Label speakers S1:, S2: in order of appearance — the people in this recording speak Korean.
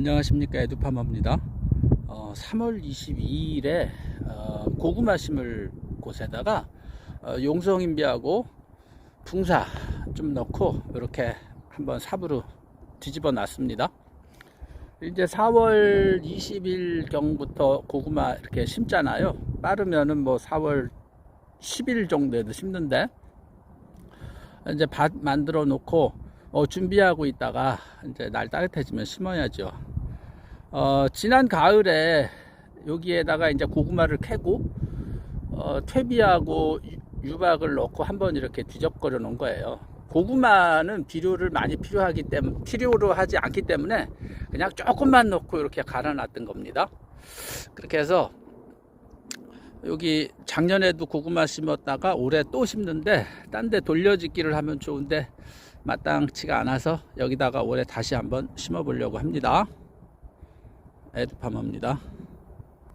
S1: 안녕하십니까 에듀파마입니다. 어, 3월 22일에 어, 고구마 심을 곳에다가 어, 용성인비하고 붕사 좀 넣고 이렇게 한번 삽으로 뒤집어 놨습니다. 이제 4월 20일 경부터 고구마 이렇게 심잖아요. 빠르면은 뭐 4월 10일 정도에도 심는데 이제 밭 만들어 놓고 어, 준비하고 있다가 이제 날 따뜻해지면 심어야죠. 어, 지난 가을에 여기에다가 이제 고구마를 캐고 어, 퇴비하고 유- 유박을 넣고 한번 이렇게 뒤적거려 놓은 거예요. 고구마는 비료를 많이 필요하기 때문에 필요로 하지 않기 때문에 그냥 조금만 넣고 이렇게 갈아 놨던 겁니다. 그렇게 해서 여기 작년에도 고구마 심었다가 올해 또 심는데 딴 데 돌려짓기를 하면 좋은데 마땅치가 않아서 여기다가 올해 다시 한번 심어 보려고 합니다. 에드파머입니다.